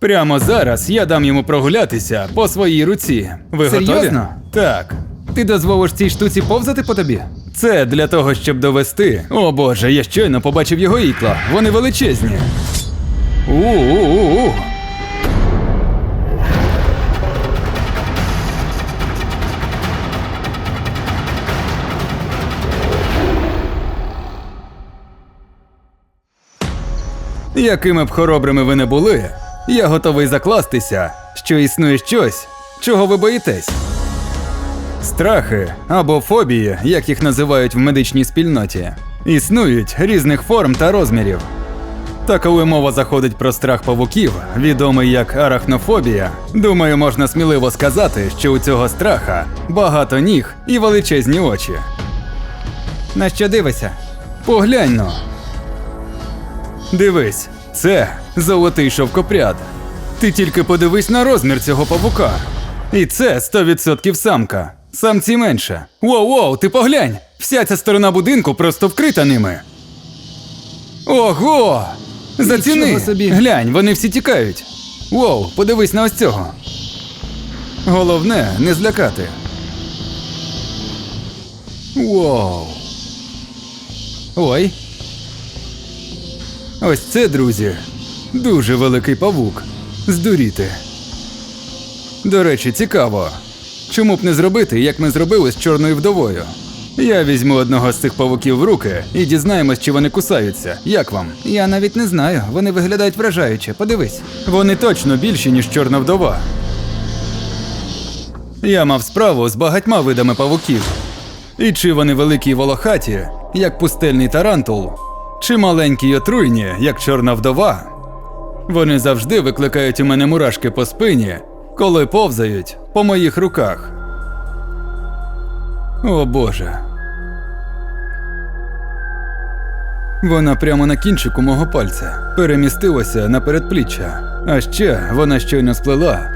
Прямо зараз я дам йому прогулятися по своїй руці. Ви Серйозно? готові? Так. Ти дозволиш цій штуці повзати по тобі? Це для того, щоб довести. О боже, я щойно побачив його ікла. Вони величезні. У-у-у-у. Якими б хоробрими ви не були, я готовий закластися, що існує щось, чого ви боїтесь. Страхи або фобії, як їх називають в медичній спільноті, існують різних форм та розмірів. Та коли мова заходить про страх павуків, відомий як арахнофобія, думаю, можна сміливо сказати, що у цього страха багато ніг і величезні очі. На що дивишся? Поглянь но. Дивись, це золотий шовкопряд. Ти тільки подивись на розмір цього павука. І це 100% самка. Самці менше. Воу-воу, ти поглянь! Вся ця сторона будинку просто вкрита ними. Ого! Заціни! Собі. Глянь, вони всі тікають. Воу, подивись на ось цього. Головне не злякати. Воу. Ой. Ось це, друзі, дуже великий павук. Здуріти. До речі, цікаво. Чому б не зробити, як ми зробили з чорною вдовою? Я візьму одного з цих павуків в руки і дізнаємось, чи вони кусаються. Як вам? Я навіть не знаю. Вони виглядають вражаюче. Подивись. Вони точно більші, ніж чорна вдова. Я мав справу з багатьма видами павуків. І чи вони великі й волохаті, як пустельний тарантул, чи маленькі й отруйні, як чорна вдова. Вони завжди викликають у мене мурашки по спині, коли повзають по моїх руках. О Боже. Вона прямо на кінчику мого пальця перемістилася на передпліччя. А ще вона щойно сплела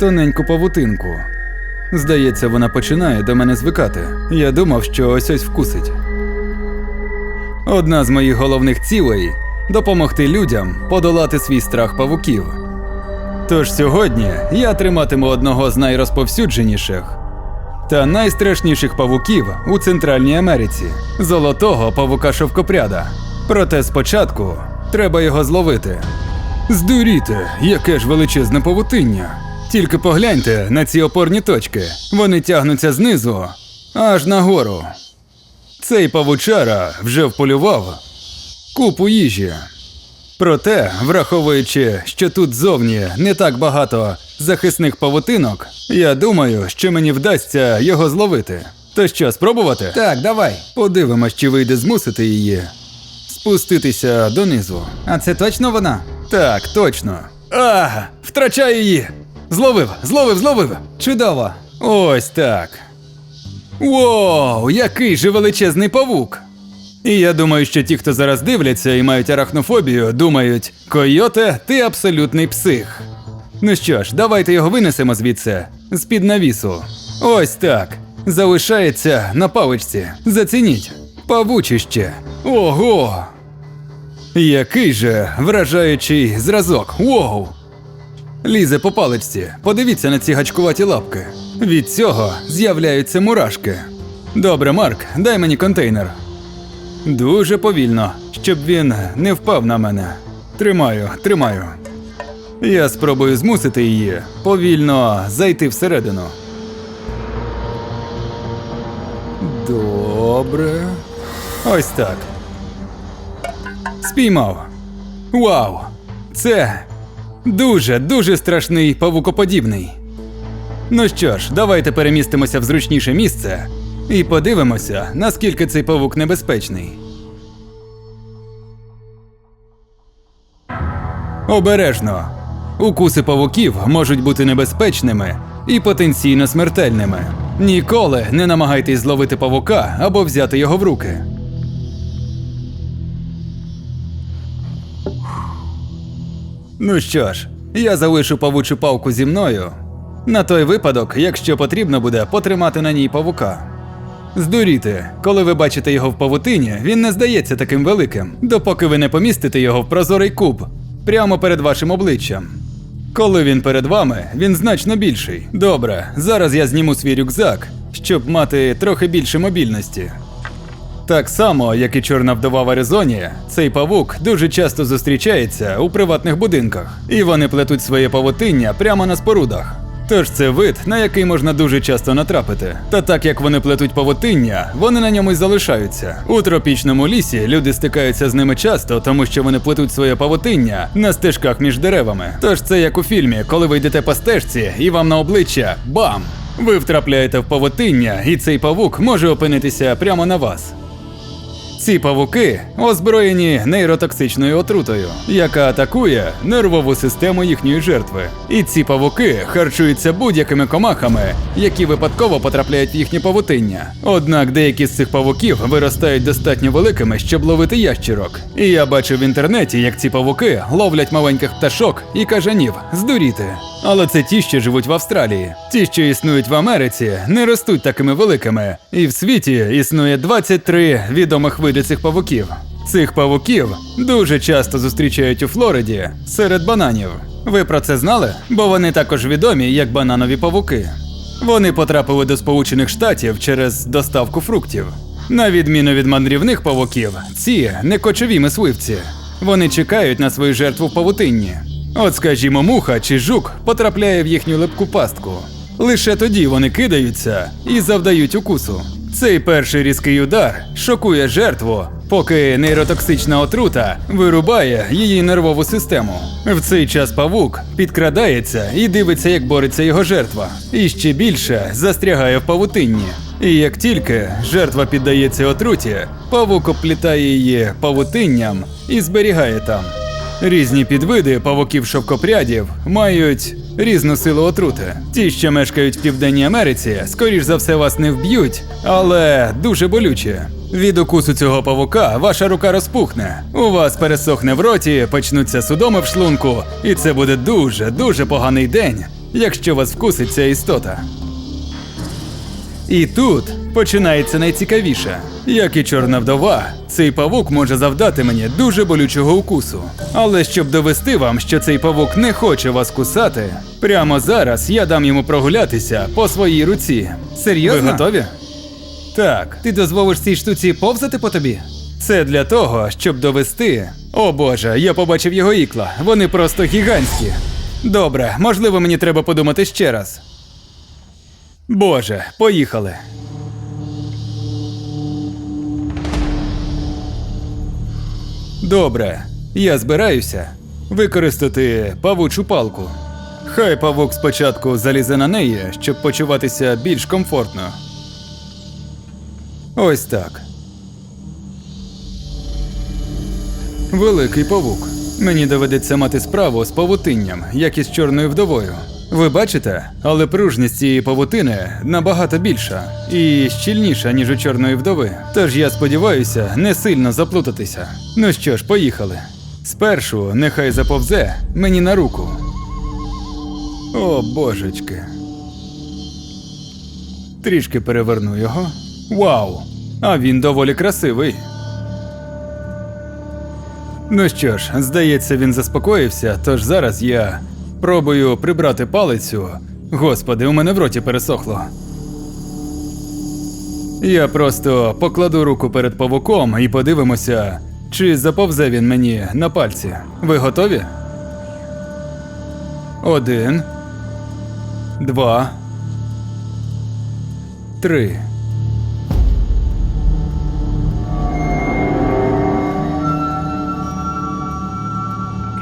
тоненьку павутинку. Здається, вона починає до мене звикати. Я думав, що ось ось вкусить. Одна з моїх головних цілей допомогти людям подолати свій страх павуків. Тож сьогодні я триматиму одного з найрозповсюдженіших та найстрашніших павуків у Центральній Америці золотого павука шовкопряда. Проте спочатку треба його зловити. Здуріте, яке ж величезне павутиння. Тільки погляньте на ці опорні точки. Вони тягнуться знизу аж нагору. Цей павучара вже вполював купу їжі. Проте, враховуючи, що тут зовні не так багато захисних павутинок, я думаю, що мені вдасться його зловити. То що, спробувати? Так, давай. Подивимось, чи вийде змусити її спуститися донизу. А це точно вона? Так, точно. А, втрачаю її. Зловив, зловив, зловив. Чудово. Ось так. Воу, який же величезний павук. І я думаю, що ті, хто зараз дивляться і мають арахнофобію, думають: Койоте, ти абсолютний псих. Ну що ж, давайте його винесемо звідси, з-під навісу. Ось так. Залишається на паличці. Зацініть. Павучище. Ого! Який же вражаючий зразок. Воу! Лізе по паличці. Подивіться на ці гачкуваті лапки. Від цього з'являються мурашки. Добре, Марк, дай мені контейнер. Дуже повільно, щоб він не впав на мене. Тримаю, тримаю. Я спробую змусити її повільно зайти всередину. Добре. Ось так. Спіймав. Вау! Це дуже, дуже страшний павукоподібний. Ну що ж, давайте перемістимося в зручніше місце і подивимося, наскільки цей павук небезпечний. Обережно. Укуси павуків можуть бути небезпечними і потенційно смертельними. Ніколи не намагайтесь зловити павука або взяти його в руки. Ну що ж, я залишу павучу палку зі мною. На той випадок, якщо потрібно буде потримати на ній павука. Здуріти, коли ви бачите його в павутині, він не здається таким великим, допоки ви не помістите його в прозорий куб прямо перед вашим обличчям. Коли він перед вами, він значно більший. Добре, зараз я зніму свій рюкзак, щоб мати трохи більше мобільності. Так само, як і чорна вдова в Аризоні, цей павук дуже часто зустрічається у приватних будинках, і вони плетуть своє павутиння прямо на спорудах. Тож це вид, на який можна дуже часто натрапити. Та так як вони плетуть павутиння, вони на ньому й залишаються. У тропічному лісі люди стикаються з ними часто, тому що вони плетуть своє павутиння на стежках між деревами. Тож це як у фільмі, коли ви йдете по стежці і вам на обличчя бам! Ви втрапляєте в павутиння, і цей павук може опинитися прямо на вас. Ці павуки озброєні нейротоксичною отрутою, яка атакує нервову систему їхньої жертви. І ці павуки харчуються будь-якими комахами, які випадково потрапляють в їхнє павутиння. Однак деякі з цих павуків виростають достатньо великими, щоб ловити ящірок. І я бачив в інтернеті, як ці павуки ловлять маленьких пташок і кажанів здуріти. Але це ті, що живуть в Австралії. Ті, що існують в Америці, не ростуть такими великими. І в світі існує 23 відомих види цих павуків. Цих павуків дуже часто зустрічають у Флориді серед бананів. Ви про це знали? Бо вони також відомі як бананові павуки. Вони потрапили до Сполучених Штатів через доставку фруктів. На відміну від мандрівних павуків, ці не кочові мисливці. Вони чекають на свою жертву в павутинні. От, скажімо, муха чи жук потрапляє в їхню липку пастку. Лише тоді вони кидаються і завдають укусу. Цей перший різкий удар шокує жертву, поки нейротоксична отрута вирубає її нервову систему. В цей час павук підкрадається і дивиться, як бореться його жертва, і ще більше застрягає в павутинні. І як тільки жертва піддається отруті, павук оплітає її павутинням і зберігає там. Різні підвиди павуків шовкопрядів мають різну силу отрути. Ті, що мешкають в Південній Америці, скоріш за все вас не вб'ють, але дуже болюче. Від укусу цього павука ваша рука розпухне. У вас пересохне в роті, почнуться судоми в шлунку, і це буде дуже, дуже поганий день, якщо вас вкусить ця істота. І тут починається найцікавіше. Як і чорна вдова, цей павук може завдати мені дуже болючого укусу. Але щоб довести вам, що цей павук не хоче вас кусати, прямо зараз я дам йому прогулятися по своїй руці. Серйозно? Ви готові? Так, Ти дозволиш цій штуці повзати по тобі? це для того, щоб довести. О боже, я побачив його ікла. Вони просто гігантські. Добре, можливо, мені треба подумати ще раз. Боже, поїхали. Добре, я збираюся використати павучу палку. Хай павук спочатку залізе на неї, щоб почуватися більш комфортно. Ось так. Великий павук. Мені доведеться мати справу з павутинням, як із чорною вдовою. Ви бачите, але пружність цієї павутини набагато більша і щільніша, ніж у чорної вдови. Тож я сподіваюся не сильно заплутатися. Ну що ж, поїхали. Спершу нехай заповзе мені на руку. О, божечки. Трішки переверну його. Вау! А він доволі красивий. Ну що ж, здається, він заспокоївся, тож зараз я пробую прибрати палицю. Господи, у мене в роті пересохло. Я просто покладу руку перед павуком і подивимося, чи заповзе він мені на пальці. Ви готові? Один. Два. Три.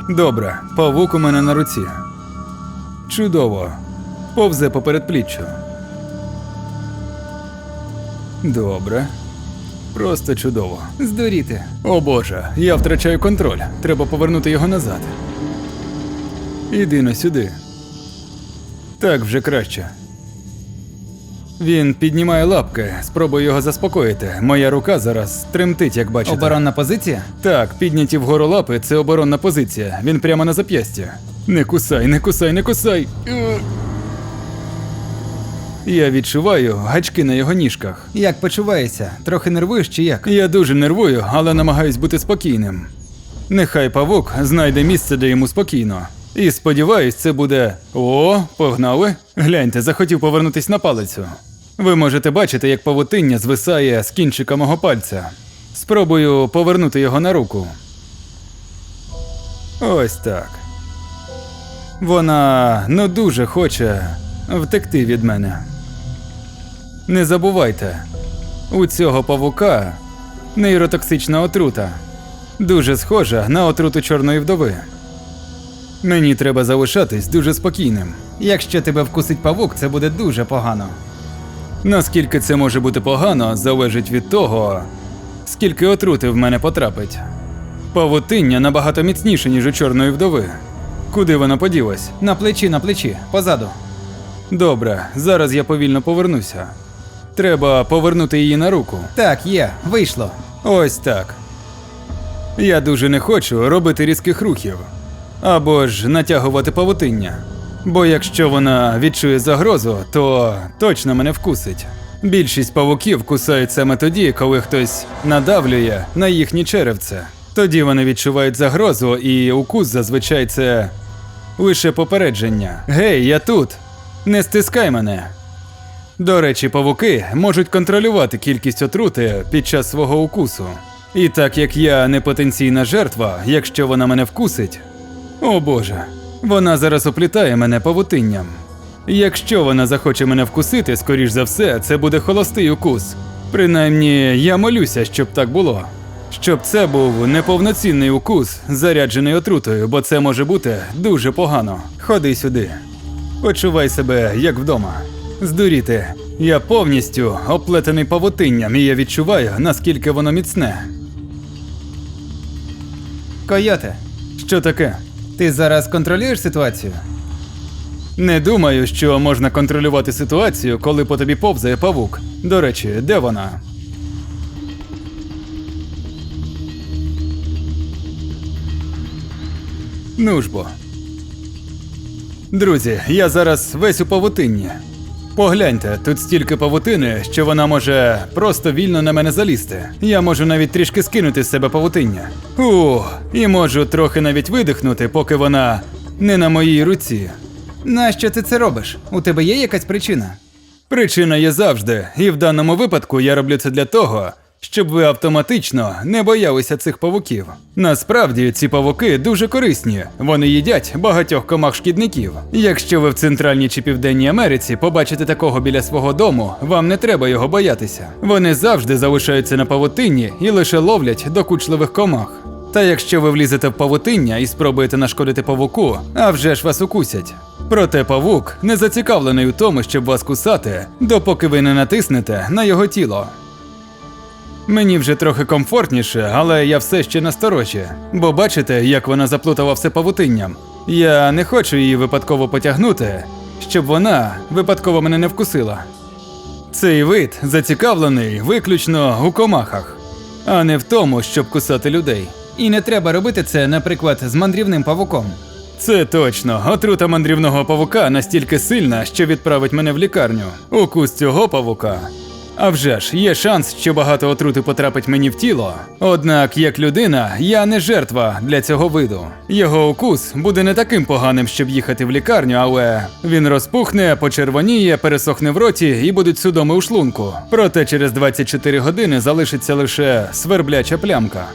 Добре, павук у мене на руці. Чудово. Повзе по передпліччю. Добре. Просто чудово. Здуріти. О боже, я втрачаю контроль. Треба повернути його назад. Іди на сюди. Так вже краще. Він піднімає лапки, спробую його заспокоїти. Моя рука зараз тремтить, як бачите. Оборонна позиція? Так, підняті вгору лапи це оборонна позиція. Він прямо на зап'ястя. Не кусай, не кусай, не кусай. Я відчуваю гачки на його ніжках. Як почуваєшся? Трохи нервуєш чи як? Я дуже нервую, але намагаюсь бути спокійним. Нехай павук знайде місце, де йому спокійно. І сподіваюсь, це буде. О, погнали. Гляньте, захотів повернутись на палицю. Ви можете бачити, як павутиння звисає з кінчика мого пальця. Спробую повернути його на руку. Ось так. Вона ну дуже хоче втекти від мене. Не забувайте, у цього павука нейротоксична отрута. Дуже схожа на отруту чорної вдови. Мені треба залишатись дуже спокійним. Якщо тебе вкусить павук, це буде дуже погано. Наскільки це може бути погано, залежить від того, скільки отрути в мене потрапить. Павутиння набагато міцніше, ніж у чорної вдови. Куди вона поділась? На плечі, на плечі, позаду. Добре, зараз я повільно повернуся. Треба повернути її на руку. Так, є, вийшло. Ось так. Я дуже не хочу робити різких рухів або ж натягувати павутиння. Бо якщо вона відчує загрозу, то точно мене вкусить. Більшість павуків кусають саме тоді, коли хтось надавлює на їхнє черевце. Тоді вони відчувають загрозу, і укус зазвичай це лише попередження. Гей, я тут! Не стискай мене. До речі, павуки можуть контролювати кількість отрути під час свого укусу. І так як я не потенційна жертва, якщо вона мене вкусить. О Боже, вона зараз оплітає мене павутинням. Якщо вона захоче мене вкусити, скоріш за все, це буде холостий укус. Принаймні, я молюся, щоб так було. Щоб це був неповноцінний укус, заряджений отрутою, бо це може бути дуже погано. Ходи сюди. Почувай себе як вдома. Здуріти, я повністю оплетений павутинням, і я відчуваю, наскільки воно міцне. Койоте, Що таке? ти зараз контролюєш ситуацію? Не думаю, що можна контролювати ситуацію, коли по тобі повзає павук. До речі, де вона? Ну ж бо. Друзі, я зараз весь у павутинні. Погляньте, тут стільки павутини, що вона може просто вільно на мене залізти. Я можу навіть трішки скинути з себе павутиння. Ух, і можу трохи навіть видихнути, поки вона не на моїй руці. Нащо ти це робиш? У тебе є якась причина? Причина є завжди, і в даному випадку я роблю це для того, щоб ви автоматично не боялися цих павуків. Насправді ці павуки дуже корисні, вони їдять багатьох комах шкідників. Якщо ви в центральній чи південній Америці побачите такого біля свого дому, вам не треба його боятися. Вони завжди залишаються на павутинні і лише ловлять докучливих комах. Та якщо ви влізете в павутиння і спробуєте нашкодити павуку, а вже ж вас укусять. Проте павук не зацікавлений у тому, щоб вас кусати, допоки ви не натиснете на його тіло. Мені вже трохи комфортніше, але я все ще насторожі, бо бачите, як вона заплутала все павутинням. Я не хочу її випадково потягнути, щоб вона випадково мене не вкусила. Цей вид зацікавлений виключно у комахах, а не в тому, щоб кусати людей. І не треба робити це, наприклад, з мандрівним павуком. Це точно. Отрута мандрівного павука настільки сильна, що відправить мене в лікарню. Укус цього павука. А вже ж, є шанс, що багато отрути потрапить мені в тіло. Однак, як людина, я не жертва для цього виду. Його укус буде не таким поганим, щоб їхати в лікарню, але він розпухне, почервоніє, пересохне в роті і будуть судоми у шлунку. Проте через 24 години залишиться лише свербляча плямка.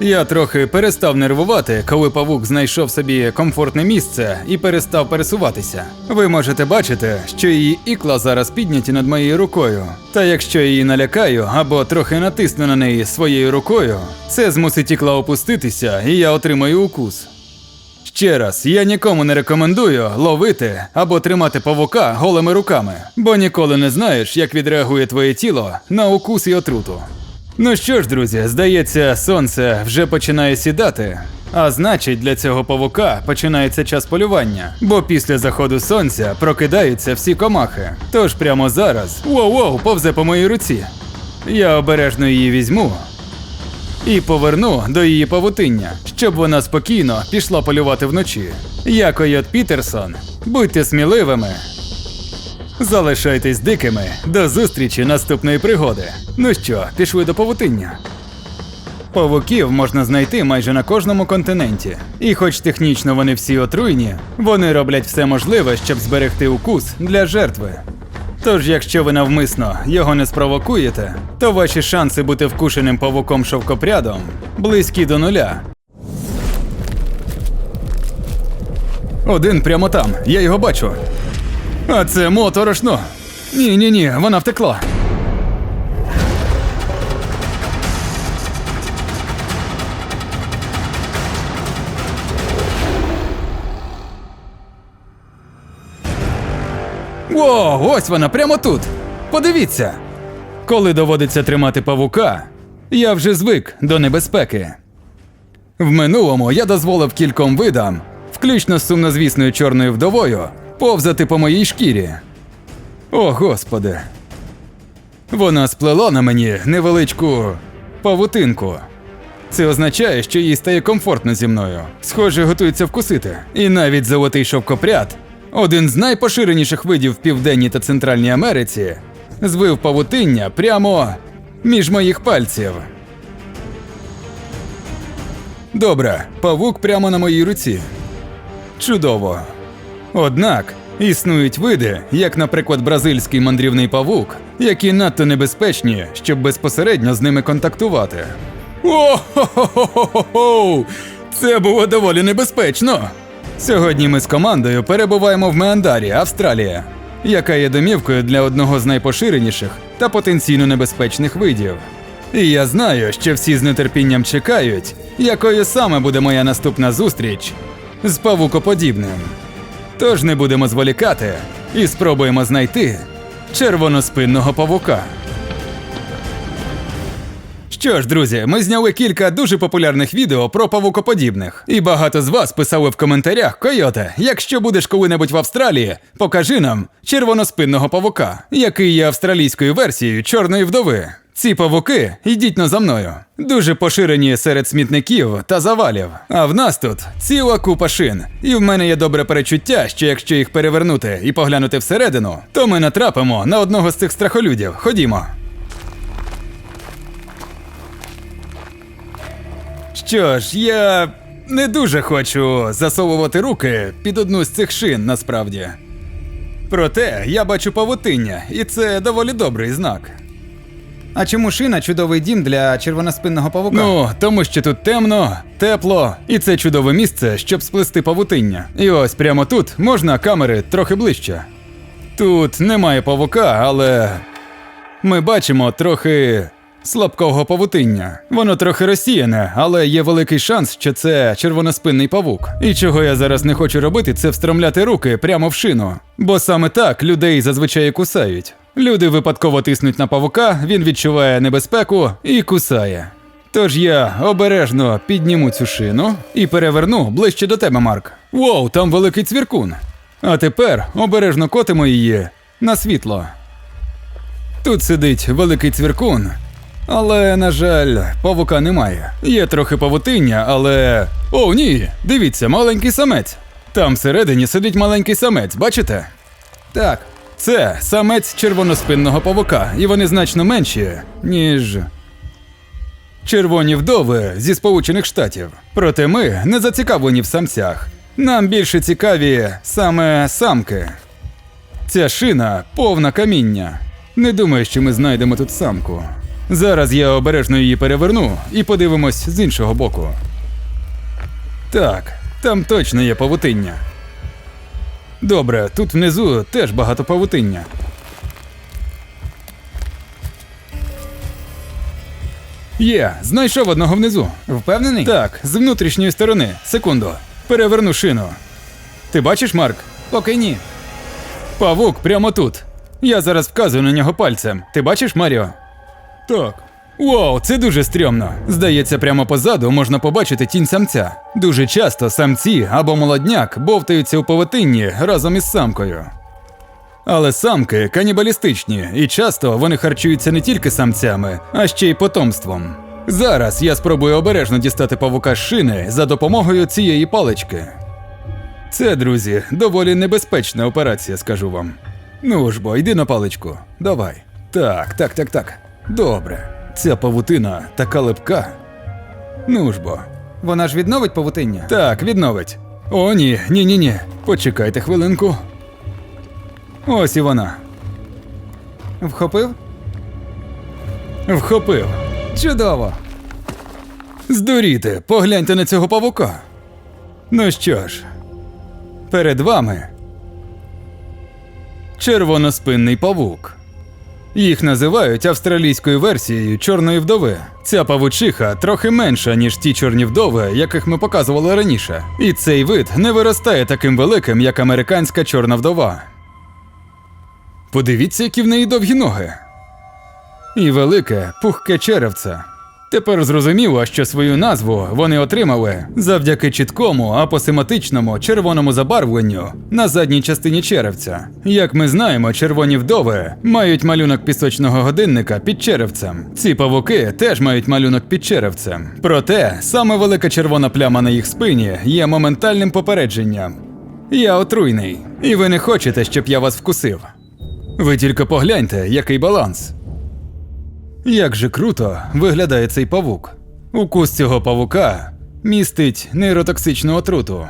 Я трохи перестав нервувати, коли павук знайшов собі комфортне місце і перестав пересуватися. Ви можете бачити, що її ікла зараз підняті над моєю рукою. Та якщо я її налякаю або трохи натисну на неї своєю рукою, це змусить ікла опуститися, і я отримаю укус. Ще раз, я нікому не рекомендую ловити або тримати павука голими руками, бо ніколи не знаєш, як відреагує твоє тіло на укус і отруту. Ну що ж, друзі, здається, сонце вже починає сідати. А значить, для цього павука починається час полювання, бо після заходу сонця прокидаються всі комахи. Тож прямо зараз воу-воу, повзе по моїй руці. Я обережно її візьму і поверну до її павутиння, щоб вона спокійно пішла полювати вночі. Я Койот Пітерсон. Будьте сміливими. Залишайтесь дикими. До зустрічі наступної пригоди. Ну що, пішли до павутиння. Павуків можна знайти майже на кожному континенті. І хоч технічно вони всі отруйні, вони роблять все можливе, щоб зберегти укус для жертви. Тож, якщо ви навмисно його не спровокуєте, то ваші шанси бути вкушеним павуком шовкопрядом близькі до нуля. Один прямо там, я його бачу. А це моторошно. Ні, ні, ні, вона втекла. О, ось вона прямо тут. Подивіться. Коли доводиться тримати павука, я вже звик до небезпеки. В минулому я дозволив кільком видам, включно з сумнозвісною чорною вдовою, повзати по моїй шкірі. О, господи. Вона сплела на мені невеличку павутинку. Це означає, що їй стає комфортно зі мною. Схоже, готується вкусити. І навіть золотий шовкопряд, один з найпоширеніших видів в Південній та Центральній Америці, звив павутиння прямо між моїх пальців. Добре, павук прямо на моїй руці. Чудово. Однак існують види, як, наприклад, бразильський мандрівний павук, які надто небезпечні, щоб безпосередньо з ними контактувати. О-хо-хо-хо-хо-хо! Це було доволі небезпечно. Сьогодні ми з командою перебуваємо в Меандарі, Австралія, яка є домівкою для одного з найпоширеніших та потенційно небезпечних видів. І я знаю, що всі з нетерпінням чекають, якою саме буде моя наступна зустріч з павукоподібним. Тож не будемо зволікати і спробуємо знайти червоноспинного павука. Що ж, друзі, ми зняли кілька дуже популярних відео про павукоподібних. І багато з вас писали в коментарях: Койоте, якщо будеш коли-небудь в Австралії, покажи нам червоноспинного павука, який є австралійською версією чорної вдови. Ці павуки йдіть но за мною. Дуже поширені серед смітників та завалів. А в нас тут ціла купа шин. І в мене є добре перечуття, що якщо їх перевернути і поглянути всередину, то ми натрапимо на одного з цих страхолюдів. Ходімо. Що ж, я не дуже хочу засовувати руки під одну з цих шин насправді. Проте я бачу павутиння, і це доволі добрий знак. А чому шина чудовий дім для червоноспинного павука? Ну, тому що тут темно, тепло, і це чудове місце, щоб сплести павутиння. І ось прямо тут можна камери трохи ближче. Тут немає павука, але ми бачимо трохи слабкого павутиння. Воно трохи розсіяне, але є великий шанс, що це червоноспинний павук. І чого я зараз не хочу робити, це встромляти руки прямо в шину. Бо саме так людей зазвичай кусають. Люди випадково тиснуть на павука, він відчуває небезпеку і кусає. Тож я обережно підніму цю шину і переверну ближче до тебе, Марк. Воу, там великий цвіркун. А тепер обережно котимо її на світло. Тут сидить великий цвіркун, але, на жаль, павука немає. Є трохи павутиння, але. О, ні! Дивіться, маленький самець. Там всередині сидить маленький самець, бачите? Так. Це самець червоноспинного павука, і вони значно менші, ніж. Червоні вдови зі Сполучених Штатів. Проте ми не зацікавлені в самцях. Нам більше цікаві саме самки. Ця шина повна каміння. Не думаю, що ми знайдемо тут самку. Зараз я обережно її переверну і подивимось з іншого боку. Так, там точно є павутиння. Добре, тут внизу теж багато павутиння. Є, знайшов одного внизу. Впевнений? Так, з внутрішньої сторони. Секунду. Переверну шину. Ти бачиш, Марк? Поки ні. Павук прямо тут. Я зараз вказую на нього пальцем. Ти бачиш, Маріо? Так. Вау, це дуже стрьомно. Здається, прямо позаду можна побачити тінь самця. Дуже часто самці або молодняк бовтаються у павутинні разом із самкою. Але самки канібалістичні, і часто вони харчуються не тільки самцями, а ще й потомством. Зараз я спробую обережно дістати павука з шини за допомогою цієї палички. Це, друзі, доволі небезпечна операція, скажу вам. Ну ж бо, йди на паличку. Давай. Так, так, так, так. Добре. Ця павутина така липка. Ну ж бо. Вона ж відновить павутиння? Так, відновить. О, ні, ні, ні, ні. Почекайте хвилинку. Ось і вона. Вхопив? Вхопив. Чудово! Здуріти, погляньте на цього павука. Ну що ж, перед вами червоноспинний павук. Їх називають австралійською версією чорної вдови. Ця павучиха трохи менша, ніж ті чорні вдови, яких ми показували раніше. І цей вид не виростає таким великим, як американська чорна вдова. Подивіться, які в неї довгі ноги. І велике, пухке черевце. Тепер зрозуміло, що свою назву вони отримали завдяки чіткому апосематичному червоному забарвленню на задній частині черевця. Як ми знаємо, червоні вдови мають малюнок пісочного годинника під черевцем. Ці павуки теж мають малюнок під черевцем. Проте саме велика червона пляма на їх спині є моментальним попередженням. Я отруйний, і ви не хочете, щоб я вас вкусив. Ви тільки погляньте, який баланс. Як же круто виглядає цей павук. Укус цього павука містить нейротоксичну отруту.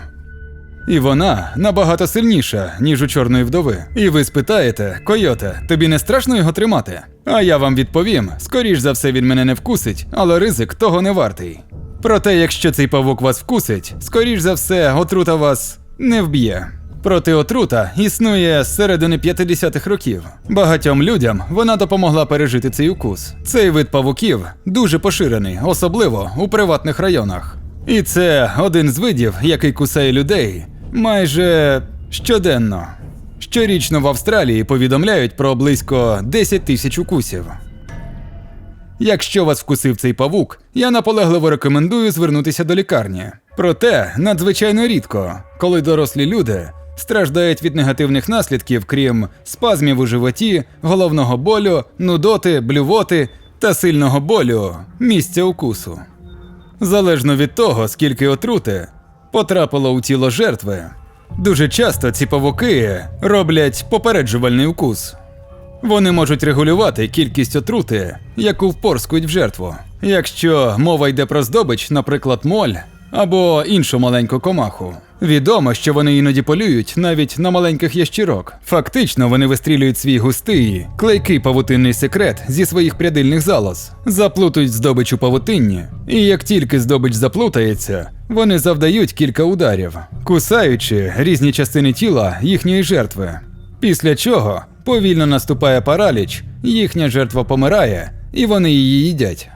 І вона набагато сильніша, ніж у чорної вдови. І ви спитаєте, койоте, тобі не страшно його тримати? А я вам відповім: скоріш за все він мене не вкусить, але ризик того не вартий. Проте, якщо цей павук вас вкусить, скоріш за все, отрута вас не вб'є. Проте отрута існує з середини 50-х років. Багатьом людям вона допомогла пережити цей укус. Цей вид павуків дуже поширений, особливо у приватних районах. І це один з видів, який кусає людей майже щоденно. Щорічно в Австралії повідомляють про близько 10 тисяч укусів. Якщо вас вкусив цей павук, я наполегливо рекомендую звернутися до лікарні. Проте надзвичайно рідко, коли дорослі люди страждають від негативних наслідків, крім спазмів у животі, головного болю, нудоти, блювоти та сильного болю місця укусу. Залежно від того, скільки отрути потрапило у тіло жертви, дуже часто ці павуки роблять попереджувальний укус. Вони можуть регулювати кількість отрути, яку впорскують в жертву. Якщо мова йде про здобич, наприклад, моль або іншу маленьку комаху. Відомо, що вони іноді полюють навіть на маленьких ящірок. Фактично, вони вистрілюють свій густий, клейкий павутинний секрет зі своїх прядильних залоз, заплутують здобич у павутинні, і як тільки здобич заплутається, вони завдають кілька ударів, кусаючи різні частини тіла їхньої жертви. Після чого повільно наступає параліч, їхня жертва помирає, і вони її їдять.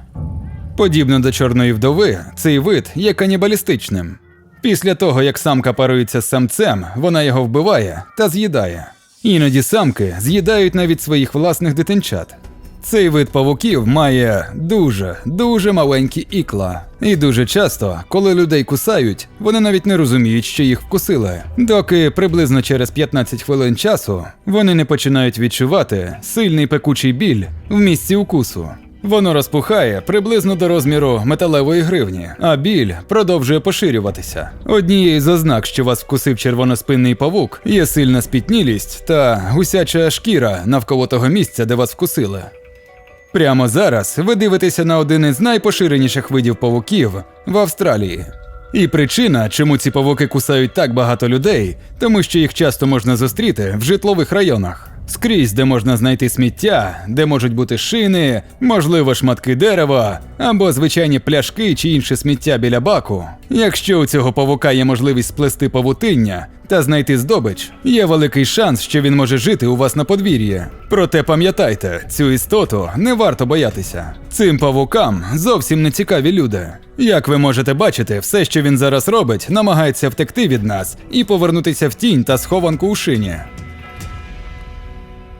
Подібно до чорної вдови, цей вид є канібалістичним. Після того, як самка парується з самцем, вона його вбиває та з'їдає. Іноді самки з'їдають навіть своїх власних дитинчат. Цей вид павуків має дуже, дуже маленькі ікла. І дуже часто, коли людей кусають, вони навіть не розуміють, що їх вкусили. Доки приблизно через 15 хвилин часу вони не починають відчувати сильний пекучий біль в місці укусу. Воно розпухає приблизно до розміру металевої гривні, а біль продовжує поширюватися. Однією з ознак, що вас вкусив червоноспинний павук, є сильна спітнілість та гусяча шкіра навколо того місця, де вас вкусили. Прямо зараз ви дивитеся на один із найпоширеніших видів павуків в Австралії. І причина, чому ці павуки кусають так багато людей, тому що їх часто можна зустріти в житлових районах. Скрізь, де можна знайти сміття, де можуть бути шини, можливо, шматки дерева або звичайні пляшки чи інше сміття біля баку. Якщо у цього павука є можливість сплести павутиння та знайти здобич, є великий шанс, що він може жити у вас на подвір'ї. Проте пам'ятайте, цю істоту не варто боятися. Цим павукам зовсім не цікаві люди. Як ви можете бачити, все, що він зараз робить, намагається втекти від нас і повернутися в тінь та схованку у шині.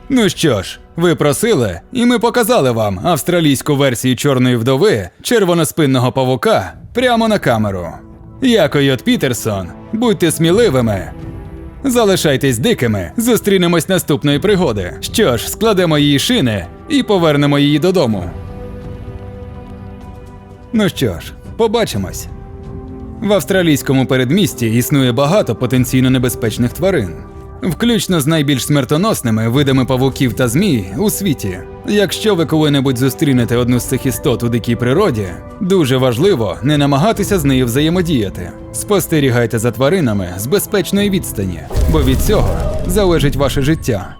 Ну що ж, ви просили, і ми показали вам австралійську версію чорної вдови червоноспинного павука прямо на камеру. Я Койот Пітерсон. Будьте сміливими. Залишайтесь дикими, зустрінемось наступної пригоди. Що ж, складемо її шини і повернемо її додому. Ну що ж, побачимось. В австралійському передмісті існує багато потенційно небезпечних тварин. Включно з найбільш смертоносними видами павуків та змій у світі. Якщо ви коли-небудь зустрінете одну з цих істот у дикій природі, дуже важливо не намагатися з нею взаємодіяти. Спостерігайте за тваринами з безпечної відстані, бо від цього залежить ваше життя.